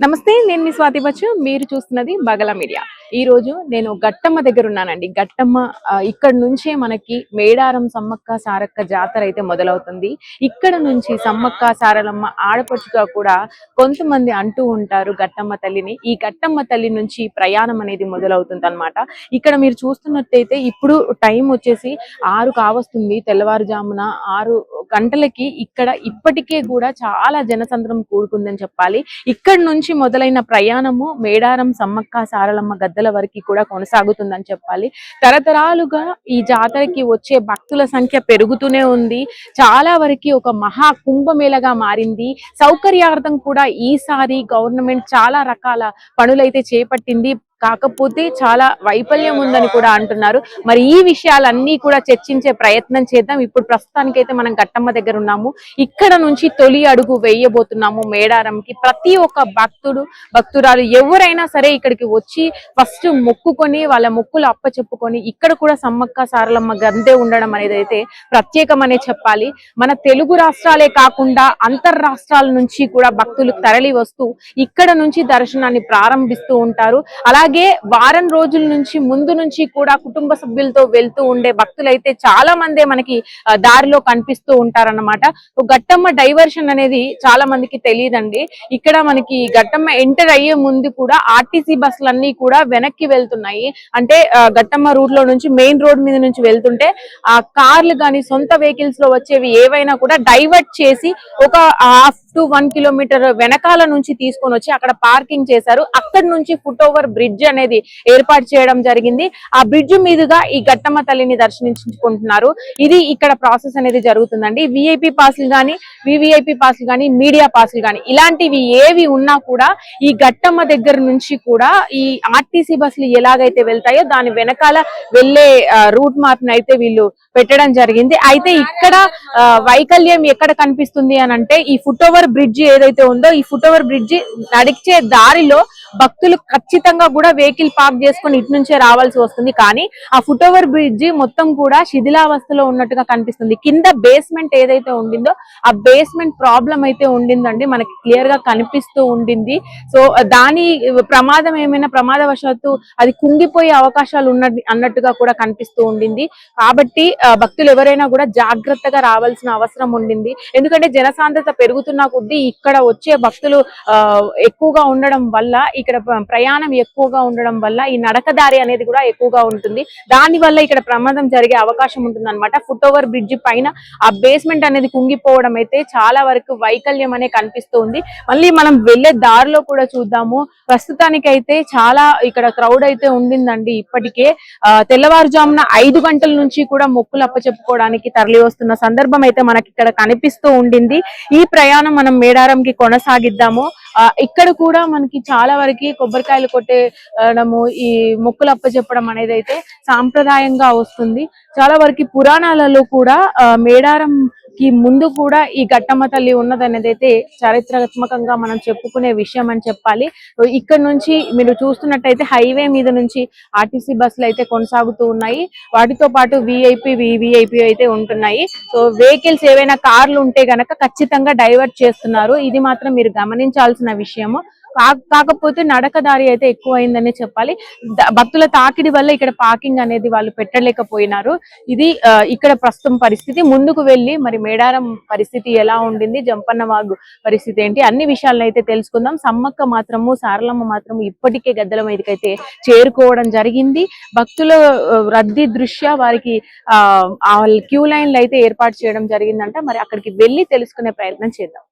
నమస్తే నేను మీ స్వాతి బచ్చు. మీరు చూస్తున్నది బగల మీడియా. ఈ రోజు నేను గట్టమ్మ దగ్గర ఉన్నానండి. గట్టమ్మ ఇక్కడ నుంచే మనకి మేడారం సమ్మక్క సారక్క జాతర అయితే మొదలవుతుంది. ఇక్కడ నుంచి సమ్మక్క సారలమ్మ ఆడపడుచుగా కూడా కొంతమంది అంటూ ఉంటారు గట్టమ్మ తల్లిని. ఈ గట్టమ్మ తల్లి నుంచి ప్రయాణం అనేది మొదలవుతుంది అనమాట ఇక్కడ మీరు చూస్తున్నట్టయితే ఇప్పుడు టైం వచ్చేసి ఆరు కావస్తుంది తెల్లవారుజామున ఆరు గంటలకి ఇక్కడ ఇప్పటికే కూడా చాలా జనసంద్రం కూడుకుందని చెప్పాలి. ఇక్కడ నుంచి మొదలైన ప్రయాణము మేడారం సమ్మక్క సారలమ్మ గద్దల వరకు కూడా కొనసాగుతుందని చెప్పాలి. తరతరాలుగా ఈ జాతరకి వచ్చే భక్తుల సంఖ్య పెరుగుతూనే ఉంది. చాలా వరకు ఒక మహా కుంభమేళగా మారింది. సౌకర్యార్థం కూడా ఈసారి గవర్నమెంట్ చాలా రకాల పనులైతే చేపట్టింది. కాకపోతే చాలా వైఫల్యం ఉందని కూడా అంటున్నారు. మరి ఈ విషయాలన్నీ కూడా చర్చించే ప్రయత్నం చేద్దాం. ఇప్పుడు ప్రస్తుతానికైతే మనం గట్టమ్మ దగ్గర ఉన్నాము. ఇక్కడ నుంచి తొలి అడుగు వేయబోతున్నాము మేడారంకి. ప్రతి ఒక్క భక్తుడు భక్తురాలు ఎవరైనా సరే ఇక్కడికి వచ్చి ఫస్ట్ మొక్కుకొని వాళ్ళ మొక్కులు అప్పచెప్పుకొని ఇక్కడ కూడా సమ్మక్క సారలమ్మ గందే ఉండడం అనేది అయితే ప్రత్యేకమనే చెప్పాలి. మన తెలుగు రాష్ట్రాలే కాకుండా అంతర్ రాష్ట్రాల నుంచి కూడా భక్తులు తరలి వస్తూ ఇక్కడ నుంచి దర్శనాన్ని ప్రారంభిస్తూ ఉంటారు. అలా అలాగే వారం రోజుల నుంచి ముందు నుంచి కూడా కుటుంబ సభ్యులతో వెళ్తూ ఉండే భక్తులు అయితే చాలా మందే మనకి దారిలో కనిపిస్తూ ఉంటారన్నమాట. గట్టమ్మ డైవర్షన్ అనేది చాలా మందికి తెలియదండి ఇక్కడ మనకి గట్టమ్మ ఎంటర్ అయ్యే ముందు కూడా ఆర్టీసీ బస్సులన్నీ కూడా వెనక్కి వెళ్తున్నాయి. అంటే గట్టమ్మ రూట్లో నుంచి మెయిన్ రోడ్ మీద నుంచి వెళ్తుంటే ఆ కార్లు కానీ సొంత వెహికల్స్లో వచ్చేవి ఏవైనా కూడా డైవర్ట్ చేసి ఒక హాఫ్ టు వన్ కిలోమీటర్ వెనకాల నుంచి తీసుకొని వచ్చి అక్కడ పార్కింగ్ చేశారు. అక్కడ నుంచి ఫుట్ ఓవర్ బ్రిడ్జ్ అనేది ఏర్పాటు చేయడం జరిగింది. ఆ బ్రిడ్జ్ మీదుగా ఈ ఘట్టమ్మ తల్లిని దర్శించుకుంటున్నారు. ఇది ఇక్కడ ప్రాసెస్ అనేది జరుగుతుందండి. విఐపి పాసులు కానీ వివిఐపి పాసులు కానీ మీడియా పాసులు కానీ ఇలాంటివి ఏవి ఉన్నా కూడా ఈ ఘట్టమ్మ దగ్గర నుంచి కూడా ఈ ఆర్టీసీ బస్సులు ఎలాగైతే వెళ్తాయో దాని వెనకాల వెళ్ళే రూట్ మ్యాప్ అయితే వీళ్ళు పెట్టడం జరిగింది. అయితే ఇక్కడ వైకల్యం ఎక్కడ కనిపిస్తుంది అని అంటే ఈ ఫుట్ ఓవర్ బ్రిడ్జ్ ఏదైతే ఉందో ఈ ఫుట్ ఓవర్ బ్రిడ్జ్ నడిచే దారిలో భక్తులు ఖచ్చితంగా కూడా వెహికల్ పార్క్ చేసుకొని ఇటు నుంచే రావాల్సి వస్తుంది. కానీ ఆ ఫుట్ ఓవర్ బ్రిడ్జ్ మొత్తం కూడా శిథిలావస్థలో ఉన్నట్టుగా కనిపిస్తుంది. కింద బేస్మెంట్ ఏదైతే ఉండిందో ఆ బేస్మెంట్ ప్రాబ్లం అయితే ఉండిందండి. మనకి క్లియర్గా కనిపిస్తూ ఉండింది. సో దాని ప్రమాదం ఏమైనా ప్రమాదవశాత్తు అది కుంగిపోయే అవకాశాలు ఉన్న అన్నట్టుగా కూడా కనిపిస్తూ ఉండింది. కాబట్టి భక్తులు ఎవరైనా కూడా జాగ్రత్తగా రావాల్సిన అవసరం ఉండింది. ఎందుకంటే జనసాంద్రత పెరుగుతున్న కొద్దీ ఇక్కడ వచ్చే భక్తులు ఎక్కువగా ఉండడం వల్ల ఇక్కడ ప్రయాణం ఎక్కువగా ఉండడం వల్ల ఈ నడకదారి అనేది కూడా ఎక్కువగా ఉంటుంది. దాని వల్ల ఇక్కడ ప్రమాదం జరిగే అవకాశం ఉంటుంది అనమాట ఫుట్ ఓవర్ బ్రిడ్జ్ పైన ఆ బేస్మెంట్ అనేది కుంగిపోవడం అయితే చాలా వరకు వైకల్యం అనే కనిపిస్తూ ఉంది మళ్ళీ మనం వెళ్ళే దారిలో కూడా చూద్దాము. ప్రస్తుతానికైతే చాలా ఇక్కడ క్రౌడ్ అయితే ఉండిందండి ఇప్పటికే. తెల్లవారుజామున ఐదు గంటల నుంచి కూడా మొక్కులు అప్పచెప్పుకోవడానికి తరలి వస్తున్న సందర్భం అయితే మనకి ఇక్కడ కనిపిస్తూ ఉండింది. ఈ ప్రయాణం మనం మేడారంకి కొనసాగిద్దాము. ఇక్కడ కూడా మనకి చాలా వరకు కొబ్బరికాయలు కొట్టేయడము ఈ మొక్కులు అప్పచెప్పడం అనేది అయితే సాంప్రదాయంగా వస్తుంది. చాలా వరకు పురాణాలలో కూడా ఆ, మేడారం కి ముందు కూడా ఈ ఘట్టమ్మ తల్లి ఉన్నదనేది అయితే చారిత్రాత్మకంగా మనం చెప్పుకునే విషయం అని చెప్పాలి. సో ఇక్కడ నుంచి మీరు చూస్తున్నట్టయితే హైవే మీద నుంచి ఆర్టీసీ బస్సులు అయితే కొనసాగుతూ ఉన్నాయి. వాటితో పాటు విఐపి వివిఐపి అయితే ఉంటున్నాయి. సో వెహికల్స్ ఏవైనా కార్లు ఉంటే గనక ఖచ్చితంగా డైవర్ట్ చేస్తున్నారు. ఇది మాత్రం మీరు గమనించాల్సిన విషయము. కాకపోతే నడక దారి అయితే ఎక్కువ చెప్పాలి. భక్తుల తాకిడి వల్ల ఇక్కడ పార్కింగ్ అనేది వాళ్ళు పెట్టలేకపోయినారు. ఇది ఇక్కడ ప్రస్తుతం పరిస్థితి. ముందుకు వెళ్ళి మరి మేడారం పరిస్థితి ఎలా ఉండింది జంపన్న వాగు పరిస్థితి ఏంటి అన్ని విషయాలను అయితే తెలుసుకుందాం. సమ్మక్క మాత్రము సారలమ్మ మాత్రము ఇప్పటికే గద్దెల మీదకి అయితే చేరుకోవడం జరిగింది. భక్తుల రద్దీ దృష్ట్యా వారికి ఆ క్యూ లైన్లు అయితే ఏర్పాటు చేయడం జరిగిందంట. మరి అక్కడికి వెళ్ళి తెలుసుకునే ప్రయత్నం చేద్దాం.